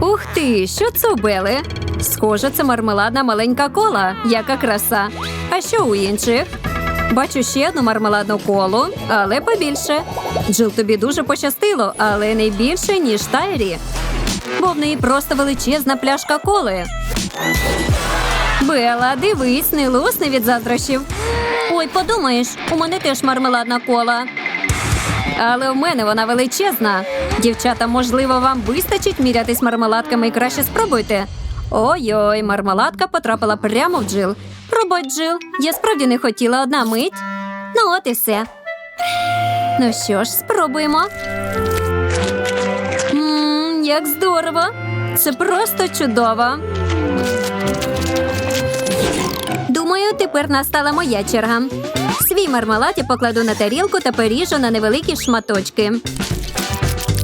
Ух ти, що це у Схоже, це мармеладна маленька кола. Яка краса. А що у інших? Бачу ще одну мармеладну колу, але побільше. Джил, тобі дуже пощастило, але не більше, ніж Тайрі. Бо в неї просто величезна пляшка коли. Бела, дивись, не лусни від заздрощів. Ой, подумаєш, у мене теж мармеладна кола. Але в мене вона величезна. Дівчата, можливо, вам вистачить мірятись мармеладками і краще спробуйте. Ой-ой, мармеладка потрапила прямо в Джил. Пробач, Джил, я справді не хотіла одна мить. Ну, от і все. Ну що ж, спробуємо. Мм, як здорово! Це просто чудово. Думаю, тепер настала моя черга. Свій мармелад я покладу на тарілку та поріжу на невеликі шматочки.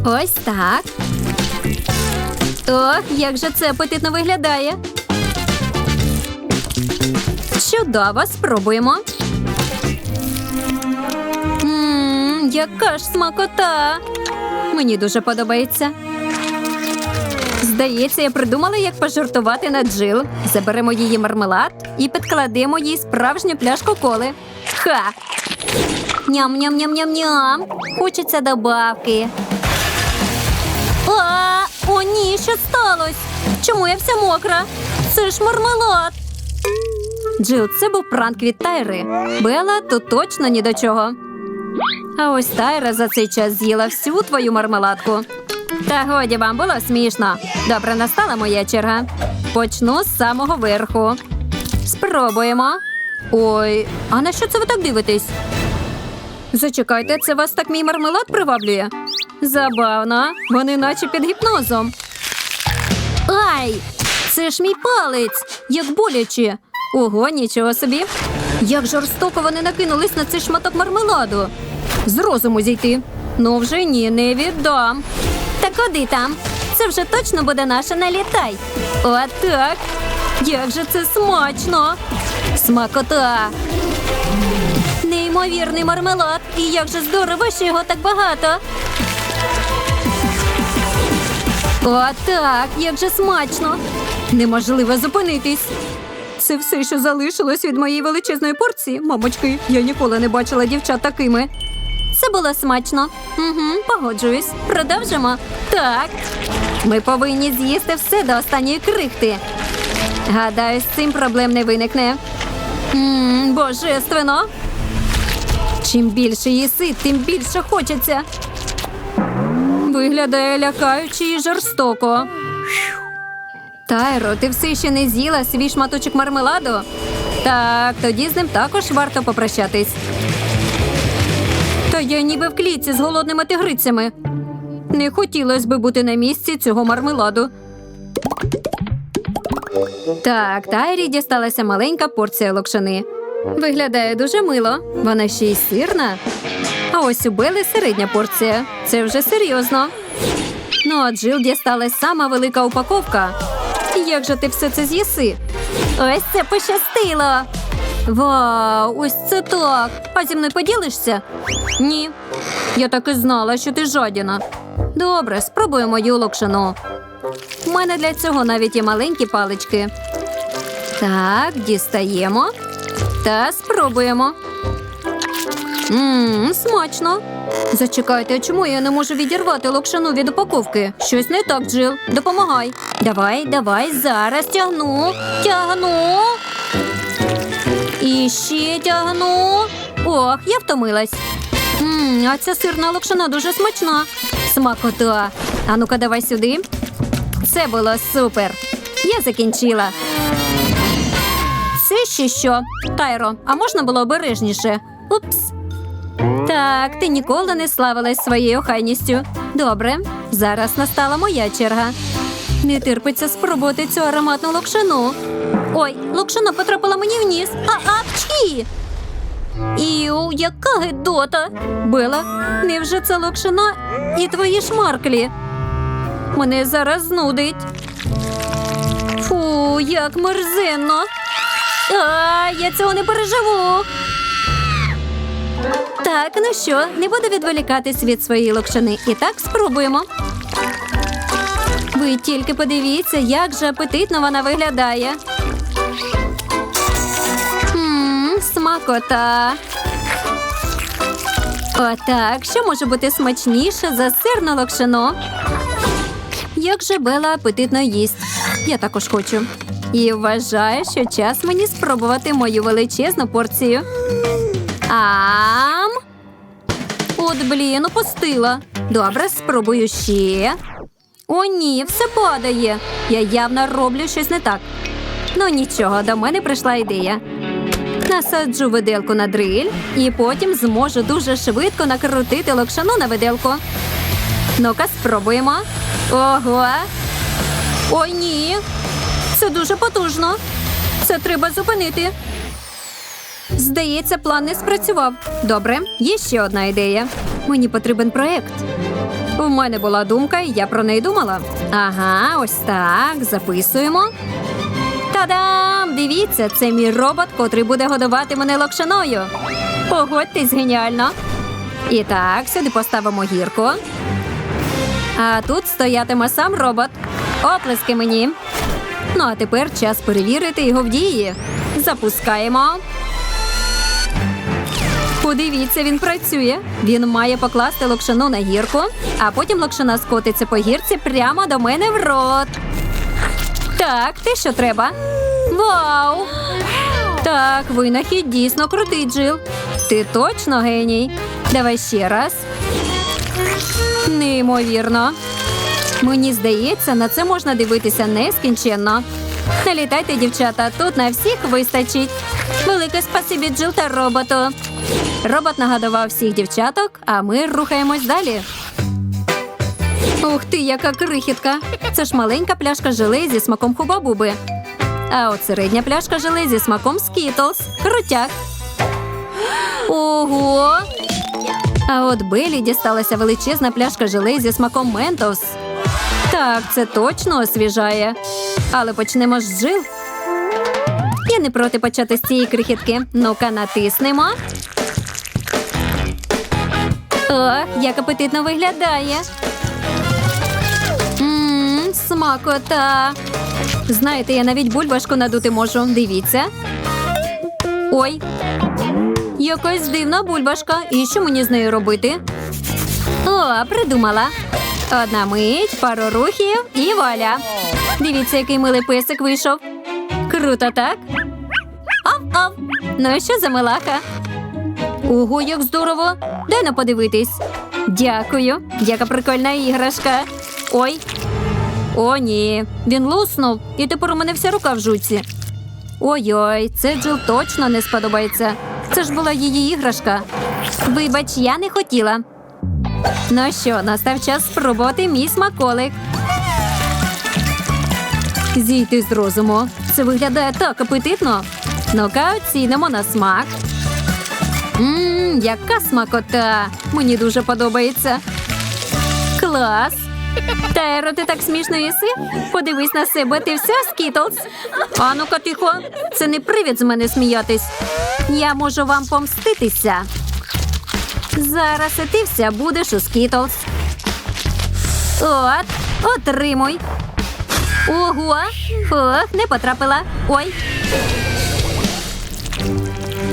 Ось так. Ох, як же це апетитно виглядає. Чудово, спробуємо. Ммм, яка ж смакота. Мені дуже подобається. Здається, я придумала, як пожартувати на Джил. Заберемо її мармелад і підкладемо їй справжню пляшку коли. Ха! Ням-ням-ням-ням-ням. Хочеться добавки. А, о, ні, що сталося? Чому я вся мокра? Це ж мармелад. Джил, це був пранк від Тайри. Бела тут точно ні до чого. А ось Тайра за цей час з'їла всю твою мармеладку. Та годі вам було смішно. Добре, настала моя черга. Почну з самого верху. Спробуємо. Ой, а на що це ви так дивитесь? Зачекайте, це вас так мій мармелад приваблює? Забавно, вони наче під гіпнозом. Ай! Це ж мій палець! Як боляче. Ого, нічого собі. Як жорстоко вони накинулись на цей шматок мармеладу. З розуму зійти. Ну вже ні, не віддам. Та куди там? Це вже точно буде наша налітай. Отак. Як же це смачно! Смакота! Неймовірний мармелад. І як же здорово, що його так багато. Отак, як же смачно. Неможливо зупинитись. Це все, що залишилось від моєї величезної порції. Мамочки, я ніколи не бачила дівчат такими. Це було смачно. Угу, Погоджуюсь. Продовжимо. Так. Ми повинні з'їсти все до останньої крихти. Гадаю, з цим проблем не виникне. Ммм, Божественно. Чим більше їси, тим більше хочеться. Виглядає лякаюче і жорстоко. Тайро, ти все ще не з'їла свій шматочок мармеладу? Так, тоді з ним також варто попрощатись. Та я ніби в клітці з голодними тигрицями. Не хотілося би бути на місці цього мармеладу. Так, Тайрі дісталася маленька порція локшини. Виглядає дуже мило. Вона ще й сирна. А ось у Бели середня порція. Це вже серйозно. Ну, а Джил дісталась сама велика упаковка. Як же ти все це з'їси? Ось це пощастило. Вау, ось це так. А зі мною поділишся? Ні. Я так і знала, що ти жадіна. Добре, спробуємо локшину. У мене для цього навіть є маленькі палички. Так, дістаємо та спробуємо. Ммм, смачно. Зачекайте, а чому я не можу відірвати локшину від упаковки? Щось не так, Джил. Допомагай. Давай, давай, зараз тягну. Тягну. І ще тягну. Ох, я втомилась. Ммм, а ця сирна локшина дуже смачна. Смакота. А ну-ка, давай сюди. Це було супер. Я закінчила. Це ще що? Тайро, а можна було обережніше? Упс. Так, ти ніколи не славилась своєю охайністю. Добре, зараз настала моя черга. Не терпиться спробувати цю ароматну локшину. Ой, локшина потрапила мені в ніс. А апчі! Іу, яка гидота! Бела, невже це локшина і твої шмарклі? Мене зараз знудить. Фу, як мерзенно. А, я цього не переживу. Так, ну що, не буду відволікатись від своєї локшини. І так спробуємо. Ви тільки подивіться, як же апетитно вона виглядає. Ммм, смакота. Отак, що може бути смачніше за сирну локшину? Як же Бела апетитно їсть. Я також хочу. І вважаю, що час мені спробувати мою величезну порцію. Ам. От, блін, упустила. Добре, спробую ще. О, ні, все падає. Я явно роблю щось не так. Ну нічого, до мене прийшла ідея. Насаджу виделку на дриль і потім зможу дуже швидко накрутити локшану на виделку. Ну-ка, спробуємо. Ого. Ой, ні. Це дуже потужно. Це треба зупинити. Здається, план не спрацював. Добре, є ще одна ідея. Мені потрібен проект. У мене була думка, і я про неї думала. Ага, ось так. Записуємо. Та-дам! Дивіться, це мій робот, котрий буде годувати мене локшиною. Погодьтесь, геніально. І так, сюди поставимо гірку. А тут стоятиме сам робот. Оплески мені. Ну а тепер час перевірити його в дії. Запускаємо. Подивіться, він працює. Він має покласти локшину на гірку, а потім локшина скотиться по гірці прямо до мене в рот. Так, те, що треба. Вау! Так, винахід дійсно крутий, Джил. Ти точно геній. Давай ще раз. Неймовірно. Мені здається, на це можна дивитися нескінченно. Налітайте, дівчата, тут на всіх вистачить. Велике спасибі Джил та роботу. Робот нагадував всіх дівчаток, а ми рухаємось далі. Ух ти, яка крихітка! Це ж маленька пляшка желе зі смаком хубабуби. А от середня пляшка желе зі смаком скітлз. Крутяк. Ого! А от Белі дісталася величезна пляшка желе зі смаком ментос. Так, це точно освіжає. Але почнемо з жил. Я не проти почати з цієї крихітки. Ну-ка, натиснемо. Ох, як апетитно виглядає. Ммм, смакота. Знаєте, я навіть бульбашку надути можу. Дивіться. Ой. Якась дивна бульбашка. І що мені з нею робити? О, придумала. Одна мить, пару рухів і вуаля. Дивіться, який милий песик вийшов. Круто, так? Ав-ав. Ну і що за милаха? Ого, як здорово! Дай на подивитись. Дякую. Яка прикольна іграшка. Ой. О, ні. Він луснув, і тепер у мене вся рука в жуці. Ой-ой, це Джил точно не сподобається. Це ж була її іграшка. Вибач, я не хотіла. Ну що, настав час спробувати мій смаколик. Зійти з розуму. Це виглядає так апетитно. Ну-ка, оцінимо на смак. Ммм, яка смакота! Мені дуже подобається. Клас! Тайро, ти так смішно їси? Подивись на себе, ти вся скітлз. А ну-ка тихо, це не привід з мене сміятись. Я можу вам помститися. Зараз і ти вся будеш у скітлз. От, отримуй. Ого! Ох, не потрапила. Ой.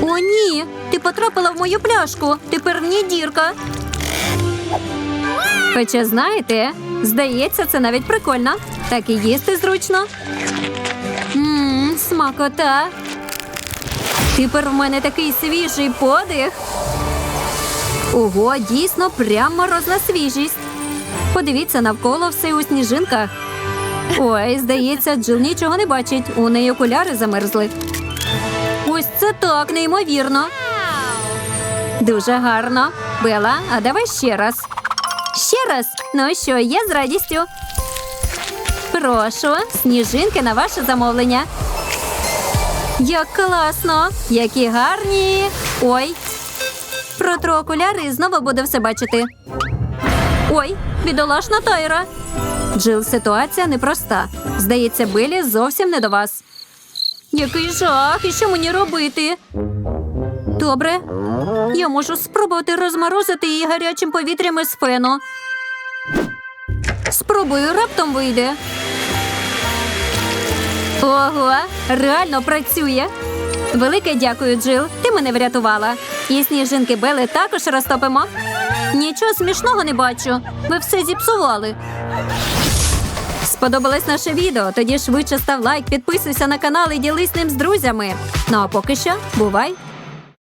О, ні! Ти потрапила в мою пляшку. Тепер в ній дірка. Хоча знаєте, здається, це навіть прикольно. Так і їсти зручно. Ммм, смакота. Тепер в мене такий свіжий подих. Ого, дійсно, прям морозна свіжість. Подивіться навколо все у сніжинках. Ой, здається, Джил нічого не бачить. У неї окуляри замерзли. Ось це так неймовірно. Дуже гарно. Бела, а давай ще раз. Ще раз. Ну що, я з радістю. Прошу, сніжинки на ваше замовлення. Як класно! Які гарні. Ой. Протру окуляри і знову буду все бачити. Ой, бідолашна Тайра. Джил, ситуація непроста. Здається, Белі зовсім не до вас. Який жах, і що мені робити? Добре, я можу спробувати розморозити її гарячим повітрям із фену. Спробую, раптом вийде. Ого, реально працює. Велике дякую, Джил. Ти мене врятувала. І сніжинки Бели також розтопимо. Нічого смішного не бачу. Ви все зіпсували. Сподобалось наше відео? Тоді швидше став лайк, підписуйся на канал і ділись ним з друзями. Ну а поки що, бувай!